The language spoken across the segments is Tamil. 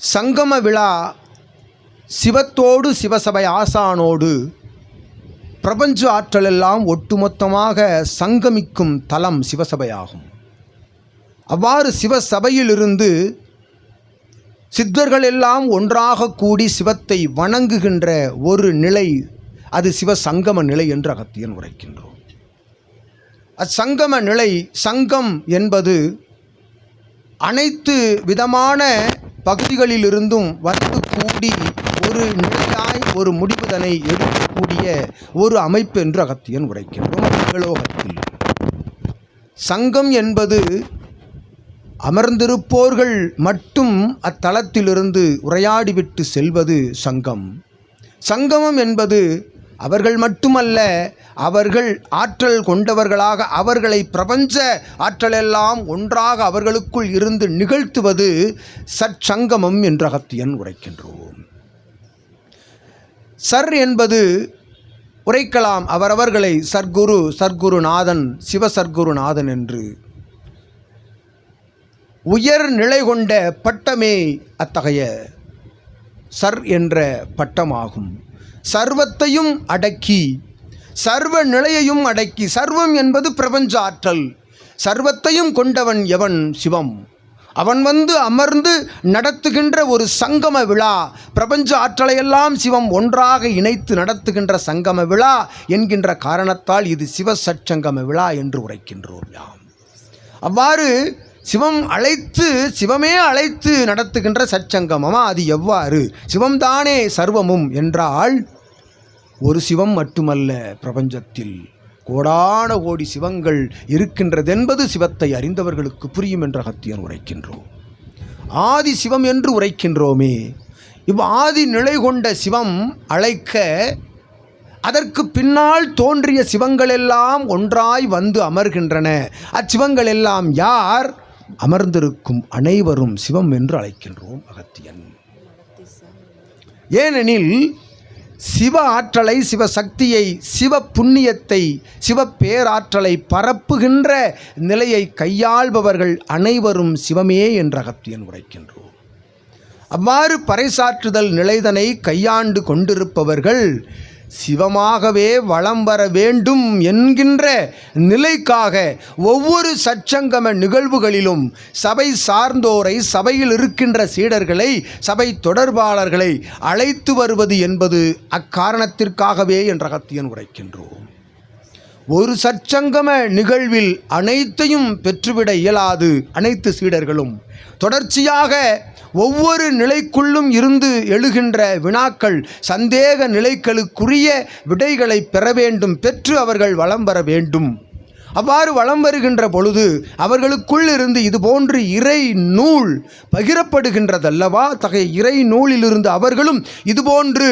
சங்கம விழா சிவத்தோடு சிவசபை ஆசானோடு பிரபஞ்ச ஆற்றலெல்லாம் ஒட்டுமொத்தமாக சங்கமிக்கும் தலம் சிவசபையாகும். அவ்வாறு சிவசபையிலிருந்து சித்தர்கள் எல்லாம் ஒன்றாக கூடி சிவத்தை வணங்குகின்ற ஒரு நிலை அது சிவசங்கம நிலை என்று அகத்தியன் உரைக்கின்றோம். அச்சங்கம நிலை சங்கம் என்பது அனைத்து விதமான பகுதிகளிலிருந்தும் வந்து கூடி ஒரு நிலையாய் ஒரு முடிவுதனை எடுக்கக்கூடிய ஒரு அமைப்பு என்று அகத்தியன் உரைக்கின்றோம். அகலோகத்தில் சங்கம் என்பது அமர்ந்திருப்போர்கள் மட்டும் அத்தலத்திலிருந்து உரையாடிவிட்டு செல்வது சங்கம். சங்கமம் என்பது அவர்கள் மட்டுமல்ல அவர்கள் ஆற்றல் கொண்டவர்களாக அவர்களை பிரபஞ்ச ஆற்றலெல்லாம் ஒன்றாக அவர்களுக்குள் இருந்து நிகழ்த்துவது சற்சங்கமம் என்று அகத்தியன் உரைக்கின்றோம். சர் என்பது உரைக்கலாம் அவரவர்களை சர்க்குரு சர்க்குருநாதன் சிவசர்க்குருநாதன் என்று. உயர் நிலை கொண்ட பட்டமே அத்தகைய சர் என்ற பட்டமாகும். சர்வத்தையும் அடக்கி சர்வ நிலையையும் அடக்கி சர்வம் என்பது பிரபஞ்ச ஆற்றல். சர்வத்தையும் கொண்டவன் எவன்? சிவம். அவன் வந்து அமர்ந்து நடத்துகின்ற ஒரு சங்கம விழா. பிரபஞ்ச ஆற்றலையெல்லாம் சிவம் ஒன்றாக இணைத்து நடத்துகின்ற சங்கம விழா என்கின்ற காரணத்தால் இது சிவ சற்சங்கம விழா என்று உரைக்கின்றோம் யாம். அவ்வாறு சிவம் அழைத்து சிவமே அழைத்து நடத்துகின்ற சற்சங்கமமா? அது எவ்வாறு? சிவம்தானே சர்வமும் என்றால் ஒரு சிவம் மட்டுமல்ல பிரபஞ்சத்தில். கோடான கோடி சிவங்கள் இருக்கின்றதென்பது சிவத்தை அறிந்தவர்களுக்கு புரியும் என்ற அகத்தியன் உரைக்கின்றோம். ஆதி சிவம் என்று உரைக்கின்றோமே. இவ் ஆதி நிலை கொண்ட சிவம் அழைக்க அதற்கு பின்னால் தோன்றிய சிவங்களெல்லாம் ஒன்றாய் வந்து அமர்கின்றன. அச்சிவங்கள் எல்லாம் யார்? அமர்ந்திருக்கும் அனைவரும் சிவம் என்று அழைக்கின்றோம் அகத்தியன். ஏனெனில் சிவ ஆற்றலை சிவ சக்தியை சிவ புண்ணியத்தை சிவ பேராற்றலை பரப்புகின்ற நிலையை கையாள்பவர்கள் அனைவரும் சிவமே என்ற அகத்தியன் உரைக்கின்றோம் அவ்வாறு பறைசாற்றுதல் நிலைதனை கையாண்டு கொண்டிருப்பவர்கள் சிவமாகவே வளம் வர வேண்டும் என்கின்ற நிலைக்காக ஒவ்வொரு சச்சங்கம நிகழ்வுகளிலும் சபை சார்ந்தோரை சபையில் இருக்கின்ற சீடர்களை சபை தொடர்பாளர்களை அழைத்து வருவது என்பது அக்காரணத்திற்காகவே என்ற அகத்தியன் உரைக்கின்றோம். ஒரு சற்சங்கம நிகழ்வில் அனைத்தையும் பெற்றுவிட இயலாது அனைத்து சீடர்களும். தொடர்ச்சியாக ஒவ்வொரு நிலைக்குள்ளும் இருந்து எழுகின்ற வினாக்கள் சந்தேக நிலைகளுக்குரிய விடைகளை பெற வேண்டும் பெற்று அவர்கள் வலம் வர வேண்டும். அவ்வாறு வலம் வருகின்ற பொழுது அவர்களுக்குள் இருந்து இது போன்று இறை நூல் பகிரப்படுகின்றதல்லவா? தகைய இறை நூலிலிருந்து அவர்களும் இதுபோன்று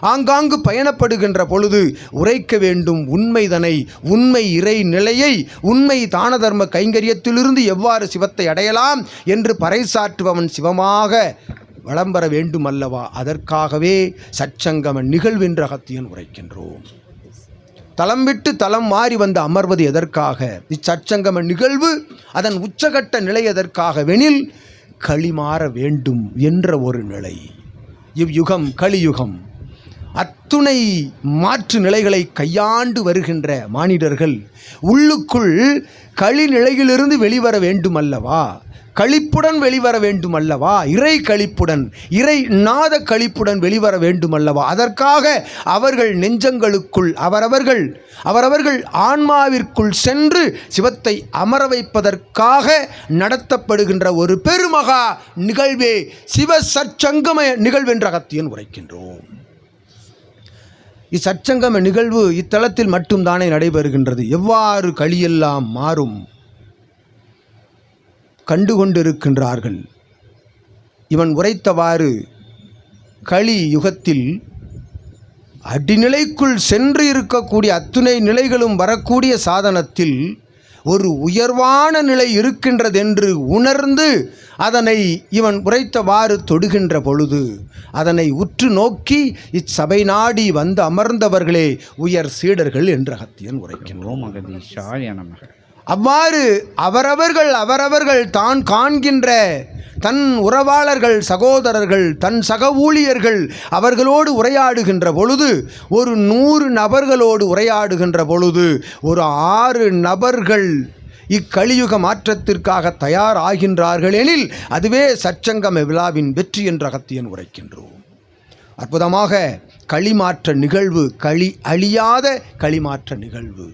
ஆங்காங்கு பயணப்படுகின்ற பொழுது உரைக்க வேண்டும் உண்மைதனை உண்மை இறை நிலையை உண்மை தான தர்ம கைங்கரியத்திலிருந்து எவ்வாறு சிவத்தை அடையலாம் என்று பறைசாற்றுபவன் சிவமாக வளம் பெற வேண்டும் அல்லவா அதற்காகவே சச்சங்கம நிகழ்வென்ற அகத்தியன் உரைக்கின்றோம். தளம் விட்டு தலம் மாறி வந்து அமர்வது எதற்காக? இச்சச்சங்கம நிகழ்வு அதன் உச்சகட்ட நிலை எதற்காகவெனில் களிமாற வேண்டும் என்ற ஒரு நிலை. இவ்யுகம் கலியுகம் அத்துணை மாற்று நிலைகளை கையாண்டு வருகின்ற மானிடர்கள் உள்ளுக்குள் களி நிலையிலிருந்து வெளிவர வேண்டும் அல்லவா கழிப்புடன் வெளிவர வேண்டும் அல்லவா இறை கழிப்புடன் இறை நாத கழிப்புடன் வெளிவர வேண்டும் அல்லவா அதற்காக அவர்கள் நெஞ்சங்களுக்குள் அவரவர்கள் அவரவர்கள் ஆன்மாவிற்குள் சென்று சிவத்தை அமர வைப்பதற்காக நடத்தப்படுகின்ற ஒரு பெருமகா நிகழ்வே சிவ சற்சங்கம நிகழ்வென்ற அகத்தியன் உரைக்கின்றோம். இச்சச்சங்கம நிகழ்வு இத்தலத்தில் மட்டும்தானே நடைபெறுகின்றது. எவ்வாறு களியெல்லாம் மாறும்? கண்டு கொண்டிருக்கின்றார்கள் இவன் உரைத்தவாறு களி யுகத்தில் அடிநிலைக்குள் சென்று இருக்கக்கூடிய அத்துணை நிலைகளும் வரக்கூடிய சாதனத்தில் ஒரு உயர்வான நிலை இருக்கின்றதென்று உணர்ந்து அதனை இவன் உரைத்தவாறு தொடுகின்ற பொழுது அதனை உற்று நோக்கி இச்சபை நாடி வந்து அமர்ந்தவர்களே உயர் சீடர்கள் என்று அகத்தியன் உரைக்கின்றோம் அகதீஷாய நமக. அவ்வாறு அவரவர்கள் அவரவர்கள் தான் காண்கின்ற தன் உறவாளர்கள் சகோதரர்கள் தன் சக ஊழியர்கள் அவர்களோடு உரையாடுகின்ற பொழுது ஒரு நூறு நபர்களோடு உரையாடுகின்ற பொழுது ஒரு ஆறு நபர்கள் இக்கலியுக மாற்றத்திற்காக தயாராகின்றார்கள் எனில் அதுவே சச்சங்கம விழாவின் வெற்றி என்ற அகத்தியன் உரைக்கின்றோம். அற்புதமாக களிமாற்ற நிகழ்வு களி அழியாத களிமாற்ற நிகழ்வு.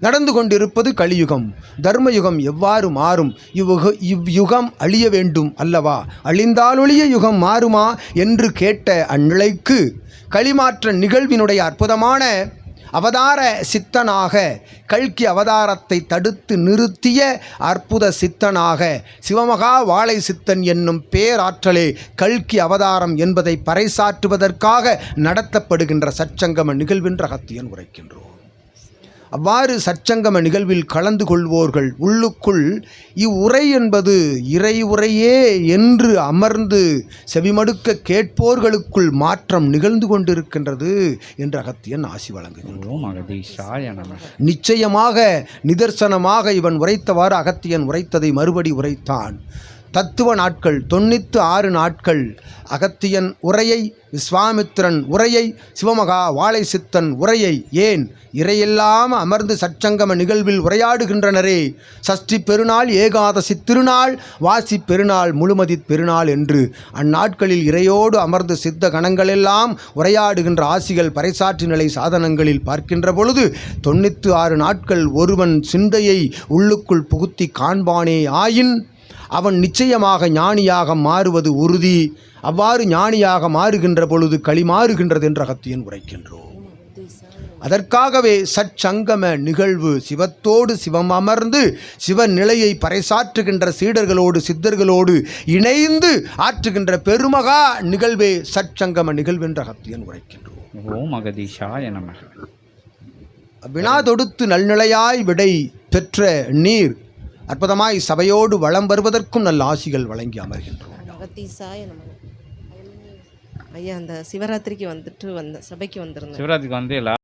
நடந்து கொண்டிருப்பது கலியுகம். தர்மயுகம் எவ்வாறு மாறும்? இவ்வுக இவ்யுகம் அழிய வேண்டும் அல்லவா? அழிந்தாலொழிய யுகம் மாறுமா? என்று கேட்ட அந்நிலைக்கு களிமாற்ற நிகழ்வினுடைய அற்புதமான அவதார சித்தனாக கல்கி அவதாரத்தை தடுத்து நிறுத்திய அற்புத சித்தனாக சிவமகா வாழை சித்தன் என்னும் பேராற்றலே கல்கி அவதாரம் என்பதை பறைசாற்றுவதற்காக நடத்தப்படுகின்ற சச்சங்கம நிகழ்வின் ரகத்தியன் உரைக்கின்றோம். அவ்வாறு சச்சங்கம நிகழ்வில் கலந்து கொள்வோர்கள். உள்ளுக்குள் இவ்வுரை என்பது இறை உரையே என்று அமர்ந்து செவிமடுக்க கேட்போர்களுக்குள் மாற்றம் நிகழ்ந்து கொண்டிருக்கின்றது என்று அகத்தியன் ஆசி நம. நிச்சயமாக நிதர்சனமாக இவன் உரைத்தவாறு அகத்தியன் உரைத்ததை மறுபடி உரைத்தான். தத்துவ நாட்கள் தொண்ணூற்று ஆறு நாட்கள். அகத்தியன் உரையை விஸ்வாமித்திரன் உரையை சிவமகா வாழை சித்தன் உரையை ஏன்? இறையெல்லாம் அமர்ந்து சச்சங்கம நிகழ்வில் உரையாடுகின்றனரே. சஷ்டி பெருநாள் ஏகாதசி திருநாள் வாசி பெருநாள் முழுமதி பெருநாள் என்று. அந்நாட்களில் இறையோடு அமர்ந்து சித்த கணங்களெல்லாம் உரையாடுகின்ற ஆசிகள் பறைசாற்று நிலை சாதனங்களில் பார்க்கின்ற பொழுது தொண்ணூற்று ஆறு நாட்கள் ஒருவன் சிந்தையை உள்ளுக்குள் புகுத்தி காண்பானே ஆயின் அவன் நிச்சயமாக ஞானியாக மாறுவது உறுதி. அவ்வாறு ஞானியாக மாறுகின்ற பொழுது களி மாறுகின்றது என்று அகத்தியன் உரைக்கின்றோம். அதற்காகவே சச்சங்கம நிகழ்வு சிவத்தோடு சிவம் அமர்ந்து சிவ நிலையை பறைசாற்றுகின்ற சீடர்களோடு சித்தர்களோடு இணைந்து ஆற்றுகின்ற பெருமகா நிகழ்வே சச்சங்கம நிகழ்வென்ற அகத்தியன் உரைக்கின்றோம். ஓம் அகதீஷாய வினா தொடுத்து நல்நிலையாய் விடை பெற்ற நீர் அற்புதமாய் சபையோடு வளம் வருவதற்கும் நல்ல ஆசிகள் வழங்கி அமர்கின்றோம். ஐயா அந்த சிவராத்திரிக்கு வந்துட்டு வந்த சபைக்கு வந்திருந்தேன் சிவராத்திரிக்கு வந்து எல்லா